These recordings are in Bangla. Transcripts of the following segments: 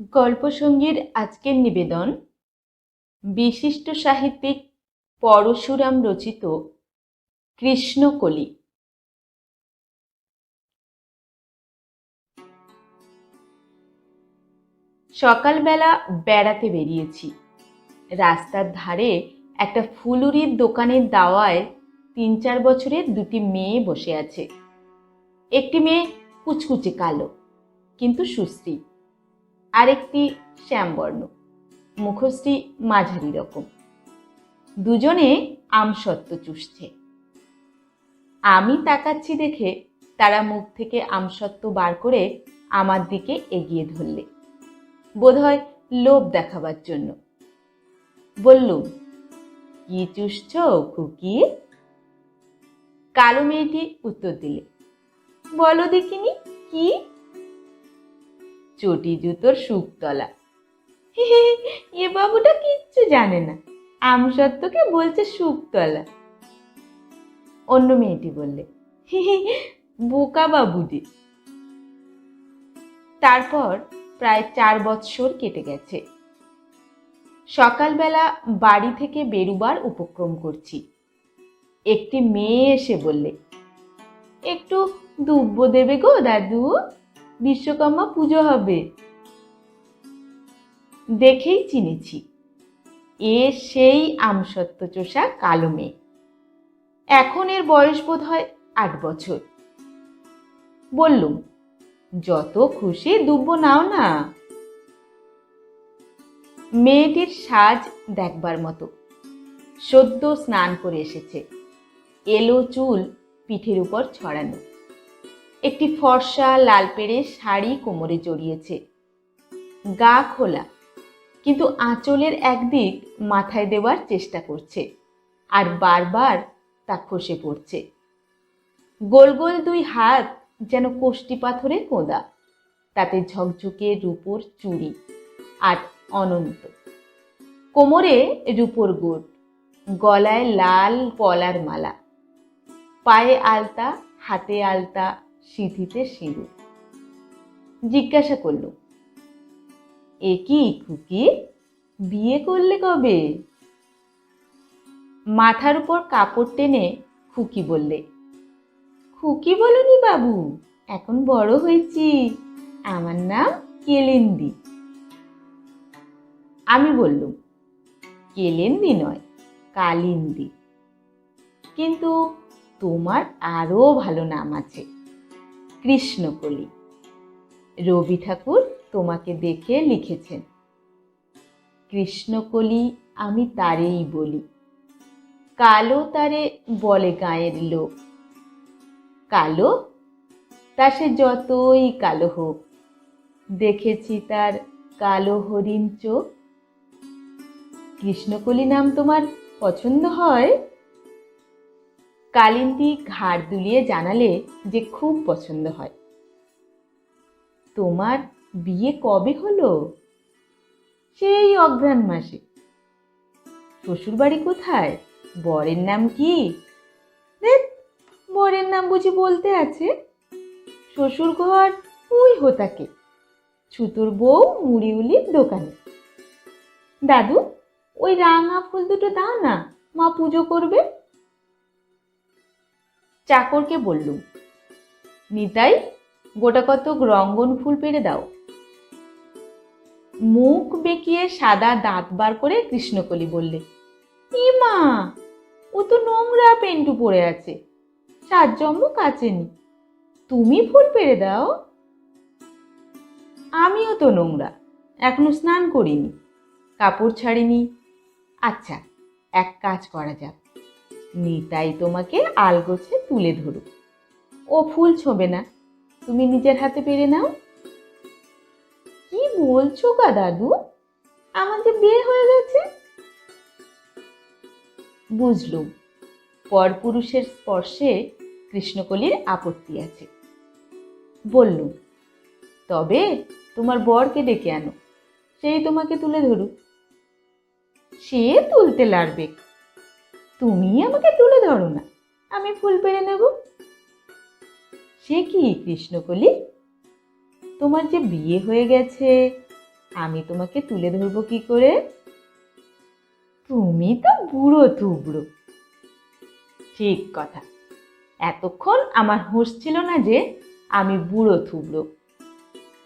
গল্পসঙ্গীর আজকের নিবেদন। বিশিষ্ট সাহিত্যিক পরশুরাম রচিত কৃষ্ণকলি। সকালবেলা বেড়াতে বেরিয়েছি। রাস্তার ধারে একটা ফুলুরির দোকানের দাওয়ায় তিন চার বছরের দুটি মেয়ে বসে আছে। একটি মেয়ে কুচকুচে কালো, কিন্তু সুশ্রী। আরেকটি শ্যামবর্ণ, মুখশ্রী মাঝারি রকম। দুজনে আমসত্ত্ব চুষছে। আমি তাকাচ্ছি দেখে তারা মুখ থেকে আমসত্ত্ব বার করে আমার দিকে এগিয়ে ধরলে। বোধহয় লোভ দেখাবার জন্য। বললুম, কি চুষছ খুকি? কালো মেয়েটি উত্তর দিলে, বলো দেখিনি, কি? চটি জুতোর সুকতলা এ বাবুটা কিচ্ছু জানে না। আমসত্ত্বকে বলছে সুকতলা অন্য মেয়েটি বললে বোকা বাবুটি। তারপর প্রায় চার বৎসর কেটে গেছে। সকালবেলা বাড়ি থেকে বেরুবার উপক্রম করছি। একটি মেয়ে এসে বললে, একটু দুব্য দেবে গো দাদু। বিশ্বকর্মা পুজো হবে। দেখেই চিনেছি। এ সেই আমসত্ত্ব চোষা কালো মেয়ে। এখন এর বয়স বোধ হয় আট বছর। বললুম, যত খুশি দুব্য নাও না। মেয়েটির সাজ দেখবার মতো। সদ্য স্নান করে এসেছে। এলো চুল পিঠের উপর ছড়ানো। একটি ফর্সা লাল পেড়ে শাড়ি কোমরে জড়িয়েছে। গা খোলা, কিন্তু আঁচলের একদিক মাথায় দেওয়ার চেষ্টা করছে আর বারবার তা খসে পড়ছে। গোল গোল দুই হাত যেন কোষ্টি পাথরে কোঁদা, তাতে ঝকঝকে রূপোর চুড়ি আর অনন্ত। কোমরে রূপোর গোট, গলায় লাল পলার মালা, পায়ে আলতা, হাতে আলতা সিঁথিতে সিঁদুর জিজ্ঞাসা করল, এ কি খুকি? বিয়ে করলে কবে? মাথার উপর কাপড় টেনে খুকি বললে, খুকি বলনি বাবু, এখন বড় হয়েছি। আমার নাম কেলেন্দি। আমি বললুম, কেলেন্দি নয়, কালিন্দি। কিন্তু তোমার আরও ভালো নাম আছে। কৃষ্ণকলি। রবি ঠাকুর তোমাকে দেখে লিখেছেন, কৃষ্ণকলি আমি তারেই বলি, কালো তারে বলে গায়ের লোক, কালো তা সে যতই কালো হোক, দেখেছি তার কালো হরিণ চোখ, কৃষ্ণকলি নাম তোমার পছন্দ হয়? কালিন্দি ঘাড় দুলিয়ে জানালে যে খুব পছন্দ হয়। তোমার বিয়ে কবে হলো? সেই অঘ্রাণ মাসে। শ্বশুর বাড়ি কোথায়? বরের নাম কি? বরের নাম বুঝি বলতে আছে। শ্বশুর ঘর ওই হোতাকে। ছুতুর বউ মুড়িউলির দোকানে। দাদু, ওই রাঙা ফুল দুটো দাও না, মা পুজো করবে। চাকরকে বললুম, নিতাই, গোটা কতক রঙ্গন ফুল পেরে দাও। মুখ বেঁকিয়ে সাদা দাঁত বার করে কৃষ্ণকলি বললে, ই মা, ও তো নোংরা পেন্টু পড়ে আছে সাতজম্ম কাচেনি তুমি ফুল পেরে দাও? আমিও তো নোংরা, এখনও স্নান করিনি, কাপড় ছাড়িনি আচ্ছা এক কাজ করা যাক। নিতাই তোমাকে আলগোছে তুলে ধরুক। ও ফুল ছোবে না। তুমি নিজের হাতে পেরে নাও। কি বলছো গা দাদু? আমার যে বিয়ে হয়ে গেছে? বুঝলুম। পরপুরুষের স্পর্শে কৃষ্ণকলির আপত্তি আছে। বললুম, তবে তোমার বরকে ডেকে আনো। সেই তোমাকে তুলে ধরুক। সে তুলতে লাড়বে তুমি আমাকে তুলে ধরো না। আমি ফুল পেরে নেব। সে কি কৃষ্ণকলি? তোমার যে বিয়ে হয়ে গেছে, আমি তোমাকে তুলে ধরবো কি করে? তুমি তো বুড়ো তুবড়ো ঠিক কথা। এতক্ষণ আমার হুঁশ ছিল না যে আমি বুড়ো থুবড়ো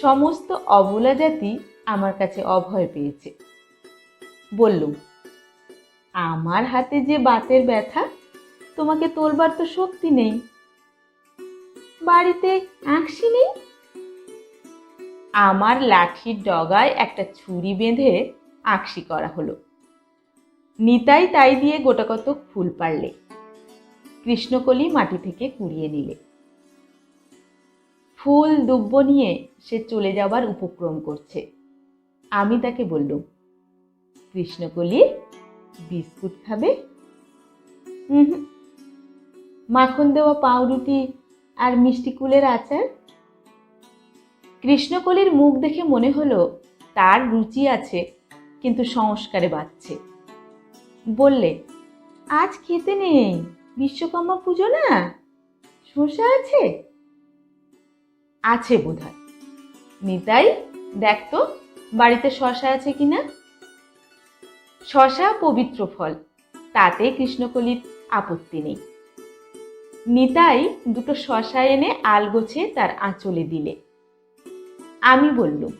সমস্ত অবলা জাতি আমার কাছে অভয় পেয়েছে। বললুম আমার হাতে যে বাতের ব্যথা, তোমাকে তোলবার তো শক্তি নেই। বাড়িতে আঁকশি নেই? আমার লাঠির ডগায় একটা ছুরি বেঁধে আঁকশি করা হলো। নিতাই তাই দিয়ে গোটাকত ফুল পারলে কৃষ্ণকলি মাটি থেকে কুড়িয়ে নিলে। ফুল দুব্য নিয়ে সে চলে যাবার উপক্রম করছে। আমি তাকে বললুম, কৃষ্ণকলি বিস্কুট খাবে? মাখন দেওয়া পাউরুটি আর মিষ্টি কুলের আচার? কৃষ্ণকলির মুখ দেখে মনে হলো, তার রুচি আছে, কিন্তু সংস্কারে বাচ্ছে। বললে, আজ খেতে নেই, বিশ্বকর্মা পুজো না? শসা আছে? আছে বোধহয়। নিতাই, দেখ তো, বাড়িতে শশা আছে কিনা? শশা পবিত্র ফল, তাতে কৃষ্ণকলির আপত্তি নেই। নিতাই দুটো শশা এনে আলগোছে তার আঁচলে দিলে। আমি বললুম,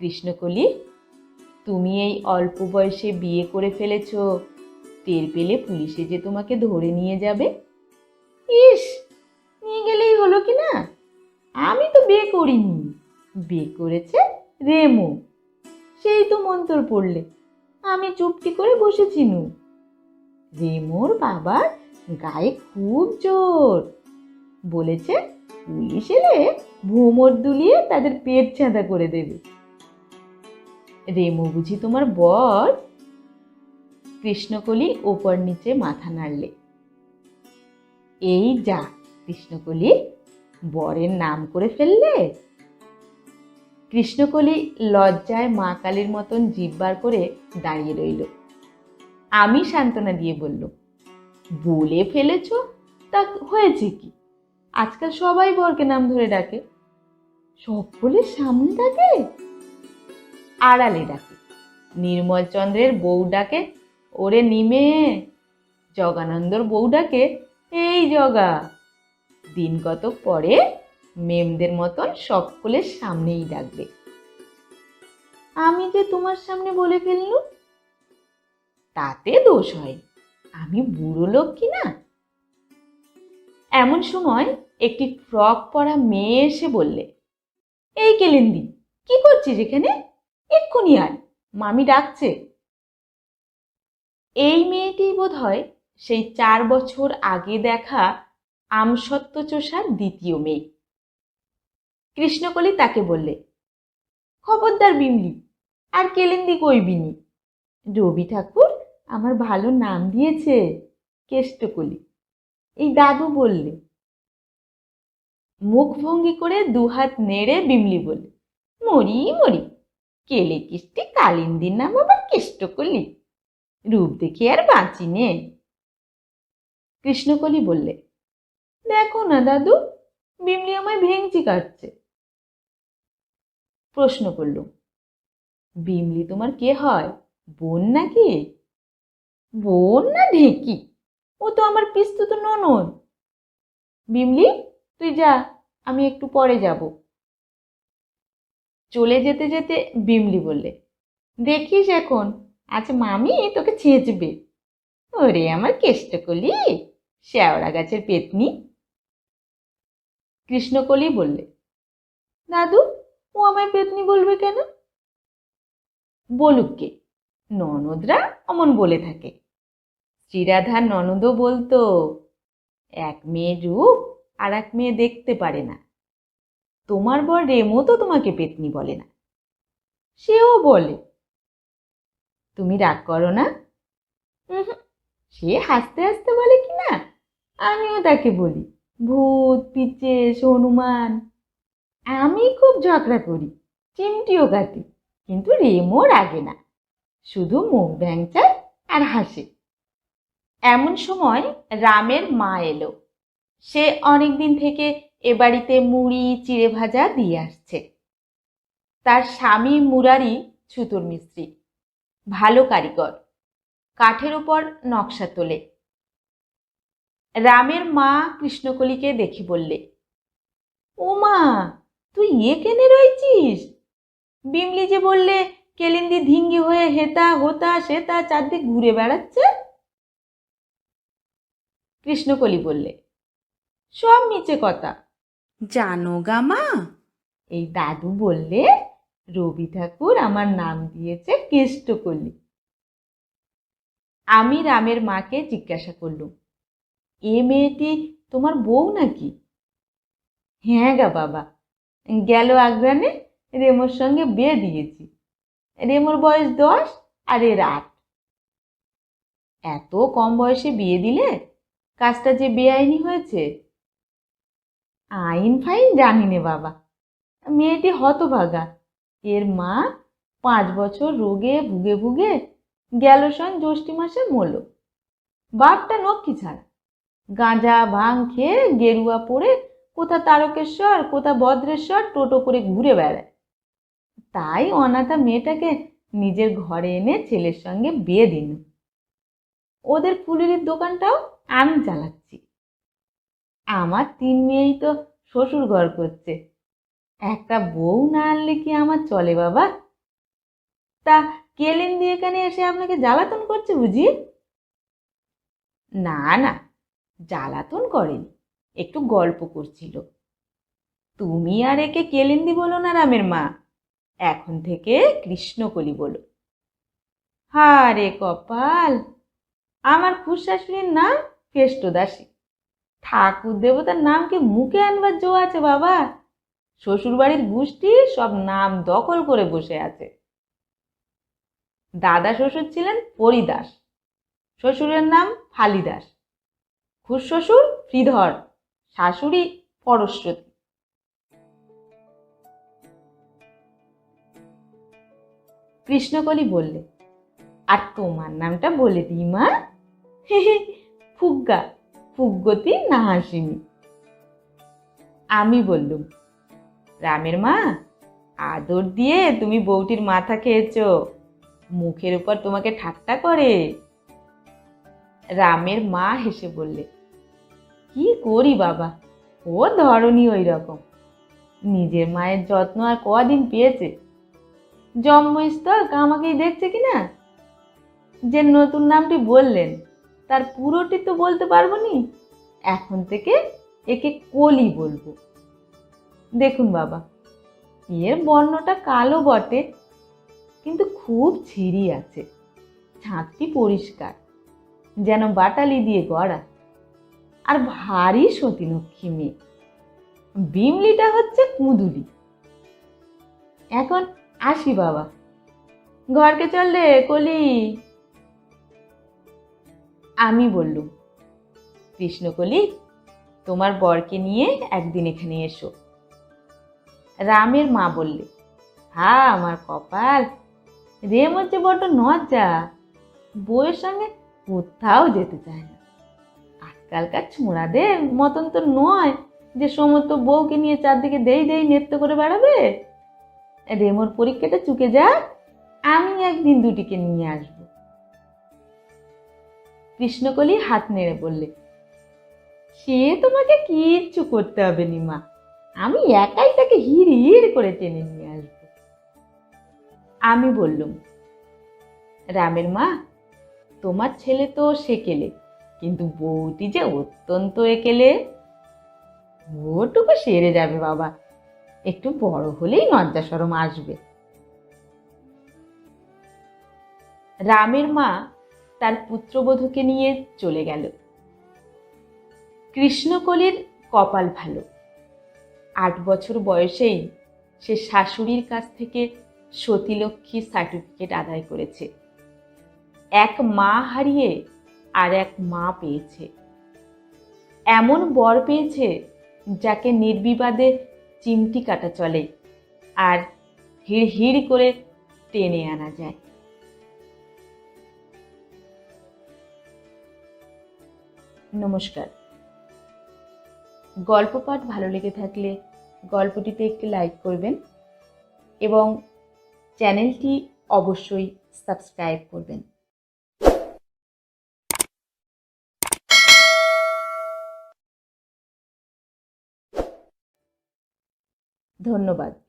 কৃষ্ণকলি, তুমি এই অল্প বয়সে বিয়ে করে ফেলেছ, টের পেলে পুলিশে যে তোমাকে ধরে নিয়ে যাবে? ইস, নিয়ে গেলেই হলো কি না? আমি তো বিয়ে করিনি। বিয়ে করেছে রেমো, সেই তো মন্তর পড়লে। আমি চুপটি করে বসেছিনু রেমোর বাবার গায়ে খুব জোর। বলেছে, পুলিশ এলে ভোমর দুলিয়ে তাদের পেট ছাঁদা করে দেবে। রেমো বুঝি তোমার বর? কৃষ্ণকলি ওপর নিচে মাথা নাড়লে। এই যা, কৃষ্ণকলি, বরের নাম করে ফেললে কৃষ্ণকলি লজ্জায় মা কালীর মতন জিব্বার করে দাঁড়িয়ে রইল। আমি সান্ত্বনা দিয়ে বলল বলে ফেলেছ? তা হয়েছে কি? আজকাল সবাই বরকে নাম ধরে ডাকে। সকলের সামনে ডাকে? আড়ালে ডাকে। নির্মল চন্দ্রের বউ ডাকে, ওরে নিমে, জগানন্দর বউ ডাকে, এই জগা। দিন কত পরে মেমদের মতন সকলের সামনেই ডাকবে। আমি যে তোমার সামনে বলে ফেললু তাতে দোষ হয়। আমি বুড়ো লোক কি না? এমন সময় একটি ফ্রক পরা মেয়ে এসে বললে, এই কেলেন্দি, কি করছিস এখানে? এক্ষুনি আয়, মামি ডাকছে। এই মেয়েটি বোধ হয় সেই চার বছর আগে দেখা আমসত্ত্ব চোষার দ্বিতীয় মেয়ে। কৃষ্ণকলি তাকে বললে, খবরদার বিমলি, আর কেলেন্দি কইবিনি? রবি ঠাকুর আমার ভালো নাম দিয়েছে কেষ্টকলি। এই দাদু বললে? মুখভঙ্গি করে দুহাত নেড়ে বিমলি বললে, মরি মরি, কেলে কিস্তি কালিন্দির নাম আবার কেষ্টকলি, রূপ দেখে আর বাঁচি নে। কৃষ্ণকলি বললে, দেখো না দাদু, বিমলি আমায় ভেঙচি কাটছে। প্রশ্ন করল, বিমলি তোমার কে হয়? বোন নাকি? বোন না ঢেকি? ও তো আমার পিস্তুত ননদ। বিমলি, তুই যা, আমি একটু পরে যাব। চলে যেতে যেতে বিমলি বললে, দেখিস এখন, আজ মামি তোকে ছেঁচবে। ওরে আমার কেষ্টকলি, শ্যাওড়া গাছের পেতনি? কৃষ্ণকলি বললে, দাদু ও আমায় পেতনি বলবে কেন? বলুক কে? ননদরা অমন বলে থাকে। শ্রীরাধার ননদও বলতো, এক মেয়ে রূপ আর এক মেয়ে দেখতে পারে না। তোমার বর রেমো তো তোমাকে পেতনি বলে না। সেও বলে, তুমি রাগ করো না। সে হাসতে হাসতে বলে কি না? আমিও তাকে বলি, ভূত পিচেস হনুমান আমি খুব ঝগড়া করি, চিমটিও কাটি, কিন্তু রেমো রাগে না। শুধু মুখ ভ্যাংচায় আর হাসে। এমন সময় রামের মা এলো। সে অনেক দিন থেকে এ বাড়িতে মুড়ি, চিড়ে ভাজা দিয়ে আসছে। তার স্বামী মুরারি ছুতোর মিস্ত্রি। ভালো কারিগর। কাঠের উপর নকশা তোলে। রামের মা কৃষ্ণকলিকে দেখে বললে ও মা তুই এখানে রয়েছিস? বিমলি যে বললে কেলিন্দি ধিঙ্গি হয়ে হেতা হোতা সেতা চারদিক ঘুরে বেড়াচ্ছে? কৃষ্ণকলি বললে সব মিছে কথা। জানো গা মা। এই দাদু বললে রবি ঠাকুর আমার নাম দিয়েছে কেষ্টকলি। আমি রামের মাকে জিজ্ঞাসা করলুম এ মেয়েটি তোমার বউ নাকি? হ্যাঁ গা বাবা। গেল আগ্রানে রেমোর সঙ্গে বিয়ে দিয়েছি। রেমোর বয়স দশ আর এর আট। এত কম বয়সে বিয়ে দিলে কাজটা যে বেআইনি হয়েছে, আইন ফাইন জানি নে বাবা। মেয়েটি হতভাগা। এর মা পাঁচ বছর রোগে ভুগে ভুগে গেল সন জ্যৈষ্ঠী মাসে মলো। বাপটা নক্ষী ছাড়া। গাঁজা, ভাং খেয়ে গেরুয়া পরে কোথা তারকেশ্বর, কোথা ভদ্রেশ্বর টোটো করে ঘুরে বেড়ায়। তাই অনাথা মেয়েটাকে নিজের ঘরে এনে ছেলের সঙ্গে বিয়ে দিন। ওদের ফুলের দোকানটাও আমি চালাচ্ছি। আমার তিন মেয়েই তো শ্বশুর ঘর করছে। একটা বউ না আনলে কি আমার চলে বাবা? তা কেলেন দিয়ে এখানে এসে আপনাকে জ্বালাতন করছে বুঝি? না না, জ্বালাতন করেনি। একটু গল্প করছিল। তুমি আর একে কেলেন্দি বলো না রামের মা, এখন থেকে কৃষ্ণকলি বলো। হারে কপাল, আমার খুশাশুড়ির নাম কেষ্টদাসী। ঠাকুর দেবতার নামকে মুখে আনবার জো আছে বাবা। শ্বশুরবাড়ির গোষ্ঠী সব নাম দখল করে বসে আছে। দাদা শ্বশুর ছিলেন পরিদাস, শ্বশুরের নাম ফালিদাস, খুশ শ্বশুর শ্রীধর শাশুড়ি পরশ্রতী কৃষ্ণকলি বললে, আর তোমার নামটা বলে দিই মা। ফুগ্গা, ফুগ্গতি না হাসিনি। আমি বললুম, রামের মা, আদর দিয়ে তুমি বউটির মাথা খেয়েছো, মুখের উপর তোমাকে ঠাট্টা করে। রামের মা হেসে বললে কি করি বাবা? ও ধরনি ওই রকম নিজের মায়ের যত্ন আর কদিন পেয়েছে? জন্মস্থল আমাকেই দেখছে কি না? যে নতুন নামটি বললেন, তার পুরোটি তো বলতে পারব নি? এখন থেকে একে কলি বলব। দেখুন বাবা, এর বর্ণটা কালো বটে, কিন্তু খুব ছিঁড়ি আছে। ছাঁদটি পরিষ্কার, যেন বাটালি দিয়ে গড়া। আর ভারী সতীলক্ষ্মী। মেয়ে বিমলিটা হচ্ছে কুঁদুলি। এখন আসি বাবা। ঘরকে চল রে, কলি। আমি বললুম কৃষ্ণকলি তোমার বরকে নিয়ে একদিন এখানে এসো। রামের মা বললে, হা, আমার কপাল। রেম হচ্ছে বড্ড নজ্জা। বউয়ের সঙ্গে কোথাও যেতে চায় না। আজকালকার ছোঁড়াদের মতন তো নয় যে সমস্ত বউকে নিয়ে চারদিকে দেই দেই নৃত্য করে বেড়াবে? রেমোর পরীক্ষাটা চুকে যাক। আমি একদিন দুটিকে নিয়ে আসব। কৃষ্ণকলি হাত নেড়ে বললে, সে তোমাকে কিচ্ছু করতে হবে নি মা। আমি একাই তাকে হির হির করে টেনে নিয়ে আসব। আমি বললুম, রামের মা, তোমার ছেলে তো সেকেলে। কিন্তু বউটি যে অত্যন্ত একেলে ওটুকু সেরে যাবে বাবা। একটু বড় হলেই লজ্জা সরম আসবে। রামের মা তার পুত্রবধূকে নিয়ে চলে গেল। কৃষ্ণকলির কপাল ভালো। আট বছর বয়সেই সে শাশুড়ির কাছ থেকে সতীলক্ষ্মী সার্টিফিকেট আদায় করেছে। এক মা হারিয়ে আর এক মা পেয়েছে। এমন বর পেয়েছে যাকে নির্বিবাদে চিমটি কাটা চলে আর হিড় হিড় করে টেনে আনা যায়। নমস্কার। গল্প পাঠ ভালো লেগে থাকলে গল্পটিতে একটি লাইক করবেন এবং চ্যানেলটি অবশ্যই সাবস্ক্রাইব করবেন। ধন্যবাদ।